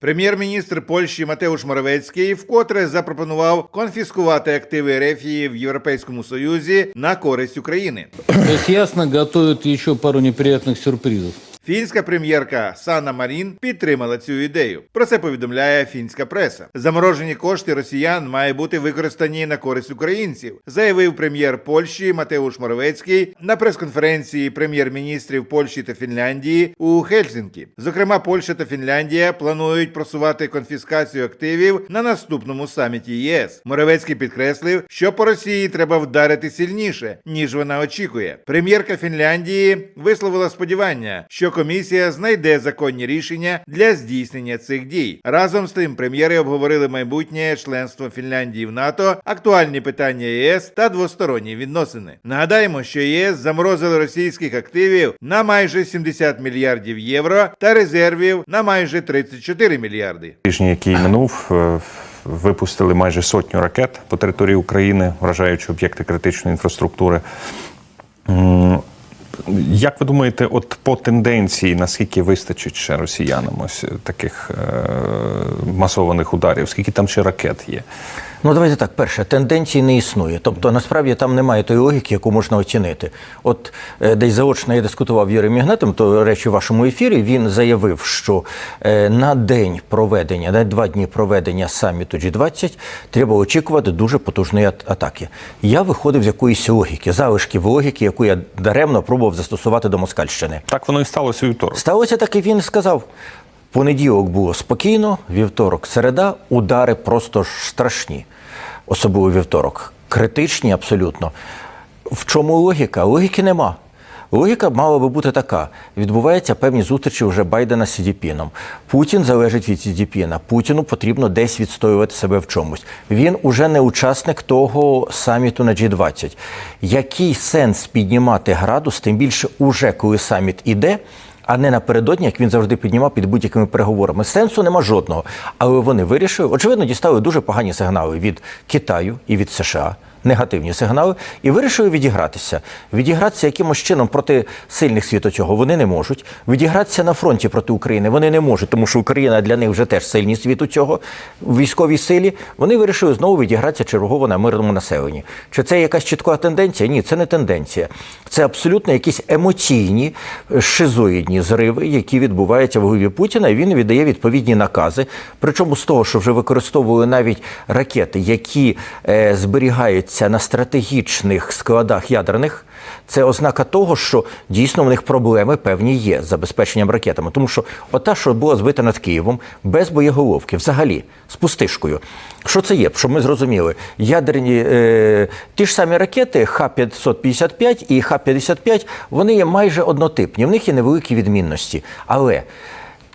Прем'єр-міністр Польщі Матеуш Моровецький вкотре запропонував конфіскувати активи Рефії в Європейському Союзі на користь України. То есть ясно готують ще пару неприємних сюрпризов. Фінська прем'єрка Санна Марін підтримала цю ідею. Про це повідомляє фінська преса. Заморожені кошти росіян мають бути використані на користь українців, заявив прем'єр Польщі Матеуш Моровецький на прес-конференції прем'єр-міністрів Польщі та Фінляндії у Хельсінкі. Зокрема, Польща та Фінляндія планують просувати конфіскацію активів на наступному саміті ЄС. Моровецький підкреслив, що по Росії треба вдарити сильніше, ніж вона очікує. Прем'єрка Фінляндії висловила сподівання, що комісія знайде законні рішення для здійснення цих дій. Разом з тим, прем'єри обговорили майбутнє членство Фінляндії в НАТО, актуальні питання ЄС та двосторонні відносини. Нагадаємо, що ЄС заморозили російських активів на майже 70 мільярдів євро та резервів на майже 34 мільярди. тижні, який минув, е, випустили майже сотню ракет по території України, вражаючи об'єкти критичної інфраструктури. Як ви думаєте, от по тенденції, наскільки вистачить ще росіянам ось таких е, масованих ударів? Скільки там ще ракет є? Ну, давайте так. Перше, тенденції не існує. Тобто, насправді там немає тої логіки, яку можна оцінити. От е, десь заочно я дискутував з Юрієм Ігнатом, то речі, в вашому ефірі він заявив, що е, на день проведення, на два дні проведення саміту G20 треба очікувати дуже потужної атаки. Я виходив з якоїсь логіки, залишків логіки, яку я даремно пробував застосувати до Москальщини. Так воно і сталося у вівторок. Сталося так, і він сказав. Понеділок було спокійно, вівторок, середа, удари просто страшні. Особливо вівторок. Критичні абсолютно. В чому логіка? Логіки нема. Логіка мала би бути така: відбуваються певні зустрічі вже Байдена з Сідіпіном. Путін залежить від Сідіпіна. Путіну потрібно десь відстоювати себе в чомусь. Він уже не учасник того саміту на G20. Який сенс піднімати градус, тим більше уже коли саміт іде, а не напередодні, як він завжди піднімав під будь-якими переговорами. Сенсу нема жодного. Але вони вирішили, очевидно, дістали дуже погані сигнали від Китаю і від США. Негативні сигнали, і вирішили відігратися. Відігратися якимось чином проти сильних світу цього вони не можуть. Відігратися на фронті проти України вони не можуть, тому що Україна для них вже теж сильні світу цього в військовій силі. Вони вирішили знову відігратися чергово на мирному населенні. Чи це якась чіткова тенденція? Ні, це не тенденція. Це абсолютно якісь емоційні, е, шизоїдні зриви, які відбуваються в голові Путіна. Він віддає відповідні накази. Причому з того, що вже використовували навіть ракети, які е, зберігаються на стратегічних складах ядерних. Це ознака того, що дійсно в них проблеми певні є з забезпеченням ракетами. Тому що ота, що була збита над Києвом, без боєголовки, взагалі, з пустишкою. Що це є? Щоб ми зрозуміли, ядерні е, ті ж самі ракети Х-555 і Х-55, вони є майже однотипні, в них є невеликі відмінності. Але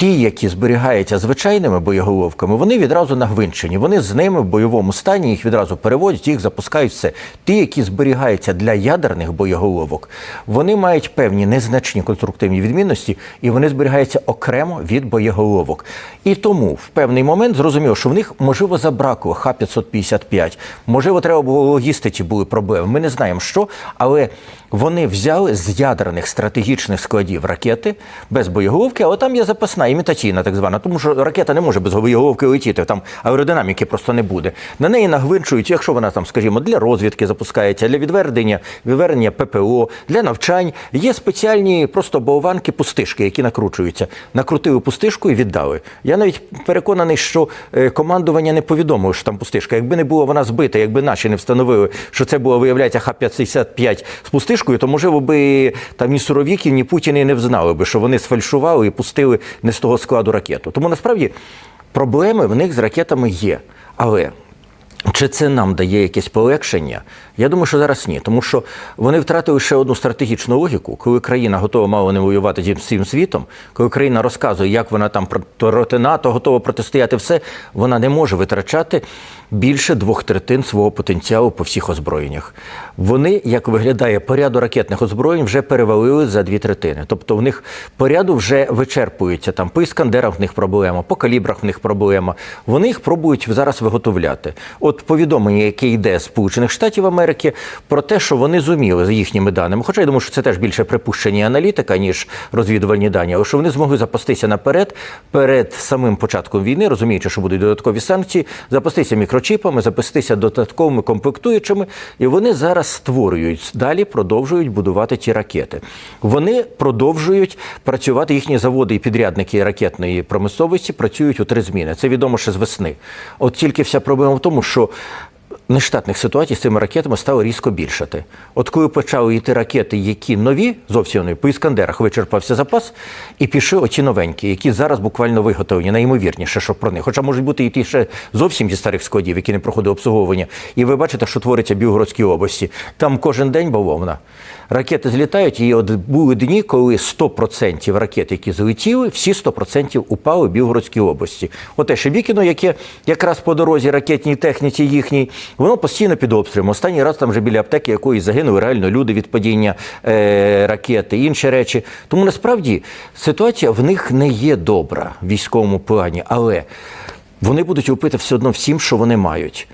Ті, які зберігаються звичайними боєголовками, вони відразу нагвинчені. Вони з ними в бойовому стані їх відразу переводять, їх запускають все. Ті, які зберігаються для ядерних боєголовок, вони мають певні незначні конструктивні відмінності, і вони зберігаються окремо від боєголовок. І тому в певний момент зрозуміло, що в них можливо забракло Х-555, можливо, треба було логістиці були проблеми. Ми не знаємо що, але вони взяли з ядерних стратегічних складів ракети без боєголовки, але там є запасна імітаційна, так звана, тому що ракета не може без боєголовки летіти, там аеродинаміки просто не буде. На неї нагвинчують, якщо вона там, скажімо, для розвідки запускається, для відвернення, відвернення ППО, для навчань. Є спеціальні просто болванки пустишки, які накручуються. Накрутили пустишку і віддали. Я навіть переконаний, що е, командування не повідомило, що там пустишка. Якби не була вона збита, якби наші не встановили, що це було, виявляється, Х-55 з пустишкою, то можливо би там ні Суровіки, ні Путін і не взнали би, що вони сфальшували і пустили не з того складу ракету. Тому насправді проблеми в них з ракетами є. Але чи це нам дає якесь полегшення? Я думаю, що зараз ні, тому що вони втратили ще одну стратегічну логіку, коли країна готова мало не воювати зі всім світом, коли країна розказує, як вона там проти НАТО готова протистояти все, вона не може витрачати більше двох третин свого потенціалу по всіх озброєннях. Вони, як виглядає, по ряду ракетних озброєнь вже перевалили за дві третини. Тобто в них по ряду вже вичерпуються там по іскандерах в них проблема, по калібрах в них проблема. Вони їх пробують зараз виготовляти. От от повідомлення, яке йде з Сполучених Штатів Америки, про те, що вони зуміли за їхніми даними, хоча я думаю, що це теж більше припущення аналітика, ніж розвідувальні дані, але що вони змогли запастися наперед перед самим початком війни, розуміючи, що будуть додаткові санкції, запастися мікрочіпами, запастися додатковими комплектуючими, і вони зараз створюють далі, продовжують будувати ті ракети. Вони продовжують працювати їхні заводи і підрядники ракетної промисловості працюють у три зміни. Це відомо ще з весни. От тільки вся проблема в тому, що нештатних ситуацій з цими ракетами стало різко більшати. От коли почали йти ракети, які нові, зовсім нові, по іскандерах вичерпався запас, і пішли оці новенькі, які зараз буквально виготовлені, найімовірніше, що про них. Хоча можуть бути і ті ще зовсім зі старих складів, які не проходили обслуговування. І ви бачите, що твориться в Білгородській області. Там кожен день бавовна. Ракети злітають, і от були дні, коли 100% ракет, які злетіли, всі 100% упали в Білгородській області. Оте Шебікіно, яке якраз по дорозі ракетній техніці їхній, воно постійно під обстрілом. Останній раз там вже біля аптеки якоїсь загинули реально люди від падіння е, ракети, інші речі. Тому насправді ситуація в них не є добра в військовому плані, але вони будуть упити все одно всім, що вони мають.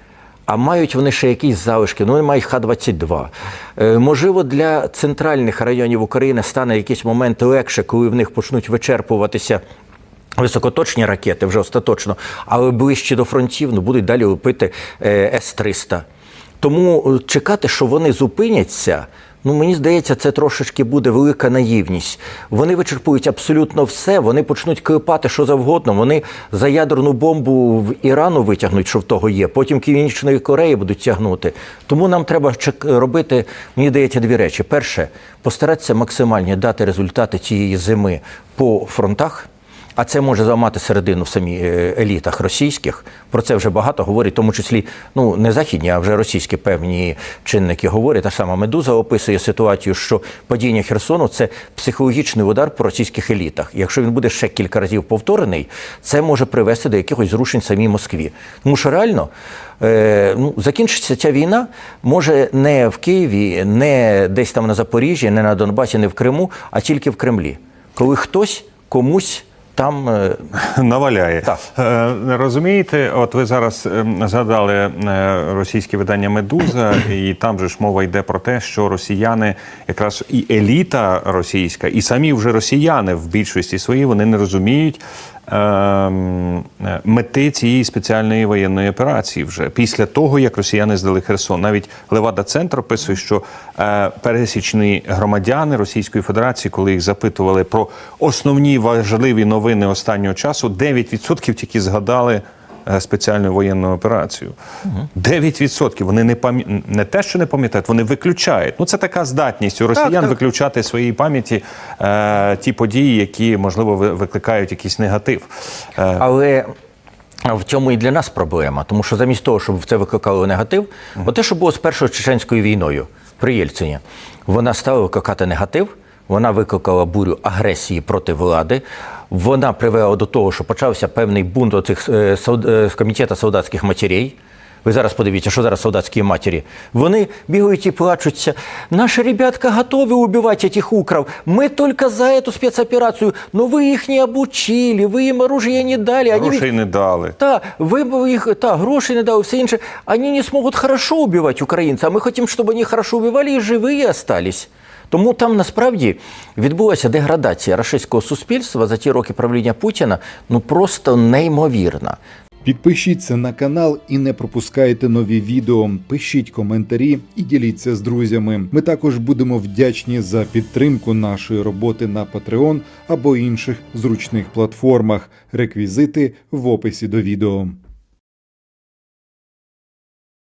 А мають вони ще якісь залишки, ну вони мають Х-22. Е, можливо, для центральних районів України стане якийсь момент легше, коли в них почнуть вичерпуватися. Високоточні ракети вже остаточно, але ближче до фронтів ну, будуть далі лупити е, С-300. Тому е, чекати, що вони зупиняться, ну мені здається, це трошечки буде велика наївність. Вони вичерпують абсолютно все, вони почнуть клепати що завгодно. Вони за ядерну бомбу в Ірану витягнуть, що в того є. Потім Північної Кореї будуть тягнути. Тому нам треба робити, мені здається, дві речі. Перше, постаратися максимально дати результати цієї зими по фронтах. А це може зламати середину в самі е, елітах російських. Про це вже багато говорять, в тому числі ну не західні, а вже російські певні чинники говорять. Та сама медуза описує ситуацію, що падіння Херсону це психологічний удар по російських елітах. Якщо він буде ще кілька разів повторений, це може привести до якихось зрушень самій Москві. Тому що реально. Е, ну, закінчиться ця війна може не в Києві, не десь там на Запоріжжі, не на Донбасі, не в Криму, а тільки в Кремлі. Коли хтось комусь там е, Наваляє. Так. Е, розумієте, от ви зараз ем, згадали е, російське видання Медуза, і там же ж мова йде про те, що росіяни, якраз і еліта російська, і самі вже росіяни в більшості своїй вони не розуміють. ем, е, Мети цієї спеціальної воєнної операції вже після того, як росіяни здали Херсон. Навіть Левада Центр описує, що е, пересічні громадяни Російської Федерації, коли їх запитували про основні важливі новини останнього часу, 9% тільки згадали е, спеціальну воєнну операцію. 9% вони не пам'я... не те, що не пам'ятають, вони виключають. Ну це така здатність у росіян так. виключати в своїй пам'яті е, ті події, які можливо викликають якийсь негатив. Е, Але в цьому і для нас проблема, тому що замість того, щоб це викликало негатив, от те, що було з першою чеченською війною при Єльцині, вона стала викликати негатив, вона викликала бурю агресії проти влади. Вона привела до того, що почався певний бунт оцих е, е, з комітету солдатських матерей. Ви зараз подивіться, що зараз солдатські матері. Вони бігають і плачуться. Наші ребятка готові убивати цих украв. Ми тільки за эту спецоперацію. Но ви їх не обучили, ви їм оружие не дали. Они не дали. та, ви їх та, гроші не дали, все інше. Вони не зможуть хорошо убивати українців, а ми хочемо, щоб вони хорошо убивали і живі остались. Тому там насправді відбулася деградація рашистського суспільства за ті роки правління Путіна, ну просто неймовірна. Підпишіться на канал і не пропускайте нові відео. Пишіть коментарі і діліться з друзями. Ми також будемо вдячні за підтримку нашої роботи на Patreon або інших зручних платформах. Реквізити в описі до відео.